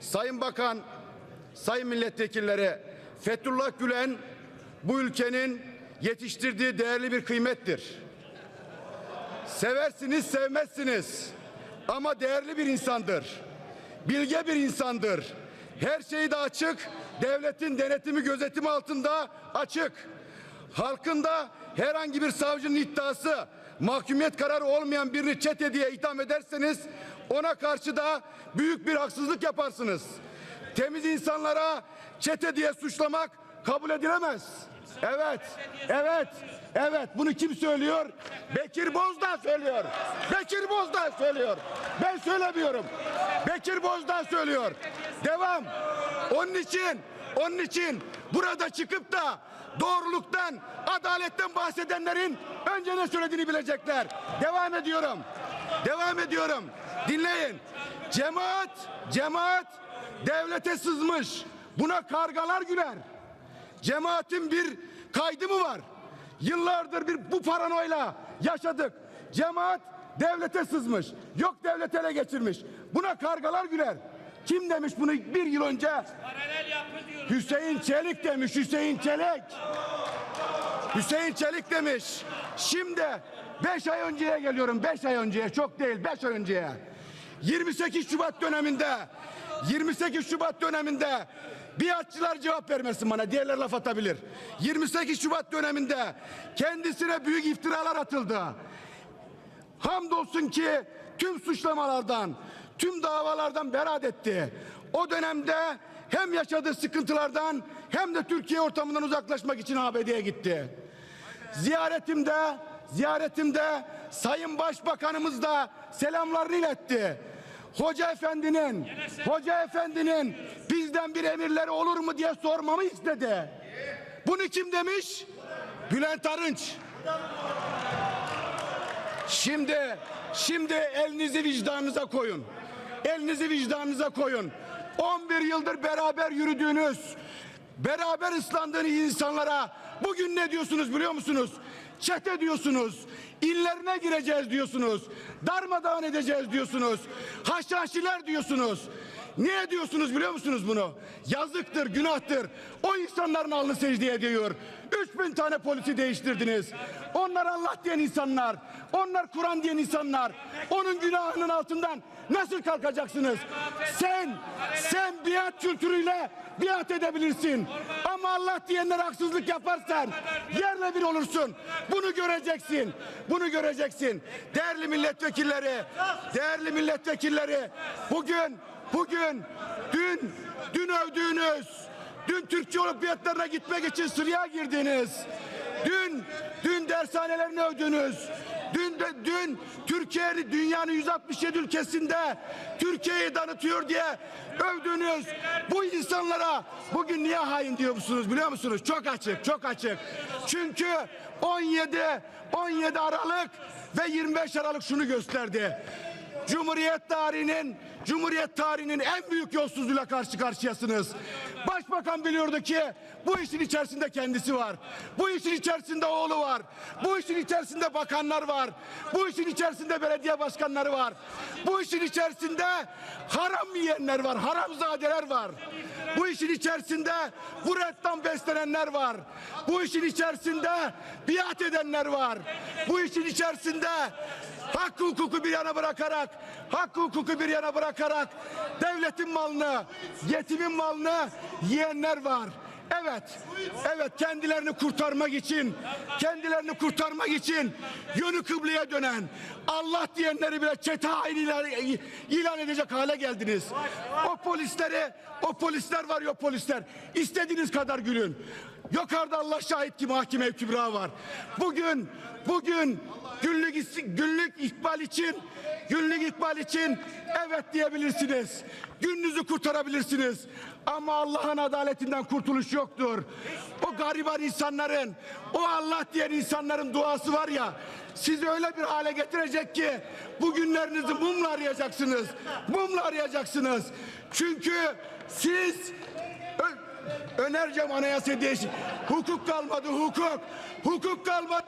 Sayın Bakan, Sayın Milletvekilleri, Fethullah Gülen bu ülkenin yetiştirdiği değerli bir kıymettir. Seversiniz, sevmezsiniz. Ama değerli bir insandır. Bilge bir insandır. Her şeyi de açık, devletin denetimi, gözetimi altında açık. Halkın da herhangi bir savcının iddiası, mahkumiyet kararı olmayan birini çete diye itham ederseniz ona karşı da büyük bir haksızlık yaparsınız. Temiz insanlara çete diye suçlamak kabul edilemez. Evet, evet, evet. Bunu kim söylüyor? Bekir Bozdağ söylüyor. Bekir Bozdağ söylüyor. Ben söylemiyorum. Bekir Bozdağ söylüyor. Devam. Onun için, onun için burada çıkıp da doğruluktan, adaletten bahsedenlerin önce ne söylediğini bilecekler. Devam ediyorum. Devam ediyorum. Dinleyin. Cemaat, cemaat devlete sızmış. Buna kargalar güler. Cemaatin bir kaydı mı var? Yıllardır bir bu paranoyla yaşadık. Cemaat devlete sızmış. Yok devlet ele geçirmiş. Buna kargalar güler. Kim demiş bunu bir yıl önce? Paralel yapı diyoruz. Hüseyin Çelik demiş. Hüseyin Çelik. Hüseyin Çelik demiş. Şimdi beş ay önceye geliyorum. Beş ay önceye. Çok değil. Beş ay önceye. 28 Şubat döneminde 28 Şubat döneminde biatçılar cevap vermesin bana. Diğerler laf atabilir. 28 Şubat döneminde kendisine büyük iftiralar atıldı. Hamdolsun ki tüm suçlamalardan, tüm davalardan beraat etti. O dönemde hem yaşadığı sıkıntılardan hem de Türkiye ortamından uzaklaşmak için ABD'ye gitti. Ziyaretimde, ziyaretimde Sayın Başbakanımız da selamlarını iletti. Hoca Efendi'nin, Hoca Efendi'nin bizden bir emirleri olur mu diye sormamı istedi. Bunu kim demiş? Bülent Arınç. Şimdi, şimdi elinizi vicdanınıza koyun. Elinizi vicdanınıza koyun. 11 yıldır beraber yürüdüğünüz, beraber ıslandığınız insanlara bugün ne diyorsunuz biliyor musunuz? Çete diyorsunuz. İllerine gireceğiz diyorsunuz. Darmadağın edeceğiz diyorsunuz. Haşhaşiler diyorsunuz. Niye diyorsunuz biliyor musunuz bunu? Yazıktır, günahtır. O insanların alnı secdeye ediyor. 3000 tane polisi değiştirdiniz. Onlar Allah diyen insanlar. Onlar Kur'an diyen insanlar. Onun günahının altından nasıl kalkacaksınız? Sen, sen biat kültürüyle biat edebilirsin. Ama Allah diyenler haksızlık yaparsan yerle bir olursun. Bunu göreceksin. Bunu göreceksin. Değerli milletvekilleri, değerli milletvekilleri bugün Bugün, dün, dün övdüğünüz, dün Türkçe olimpiyatlarına gitmek için sıraya girdiniz. Dün, dün dershanelerini övdünüz. Dün de, dün Türkiye'yi dünyanın 167 ülkesinde Türkiye'yi tanıtıyor diye övdünüz. Bu insanlara bugün niye hain diyor musunuz biliyor musunuz? Çok açık, çok açık. Çünkü 17 17 Aralık ve 25 Aralık şunu gösterdi. Cumhuriyet tarihinin Cumhuriyet tarihinin en büyük yolsuzluğuyla karşı karşıyasınız. Başbakan biliyordu ki bu işin içerisinde kendisi var. Bu işin içerisinde oğlu var. Bu işin içerisinde bakanlar var. Bu işin içerisinde belediye başkanları var. Bu işin içerisinde haram yiyenler var. Haramzadeler var. Bu işin içerisinde bu rettan beslenenler var. Bu işin içerisinde biat edenler var. Bu işin içerisinde hakkı hukuku bir yana bırakarak hakkı hukuku bir yana bırakarak devletin malını yetimin malını yiyenler var. Evet, evet kendilerini kurtarmak için, kendilerini kurtarmak için yönü kıbleye dönen, Allah diyenleri bile çete hain ilan, ilan edecek hale geldiniz. O polisleri, o polisler var ya polisler, istediğiniz kadar gülün. Yukarıda Allah şahit ki mahkeme kübra var. Bugün, bugün günlük, günlük ikbal için, günlük ikbal için evet diyebilirsiniz. Gününüzü kurtarabilirsiniz. Ama Allah'ın adaletinden kurtuluş yoktur. O gariban insanların, o Allah diyen insanların duası var ya, sizi öyle bir hale getirecek ki bugünlerinizi mumla arayacaksınız. Mumla arayacaksınız. Çünkü siz önereceğim anayasa değiş. Hukuk kalmadı hukuk. Hukuk kalmadı.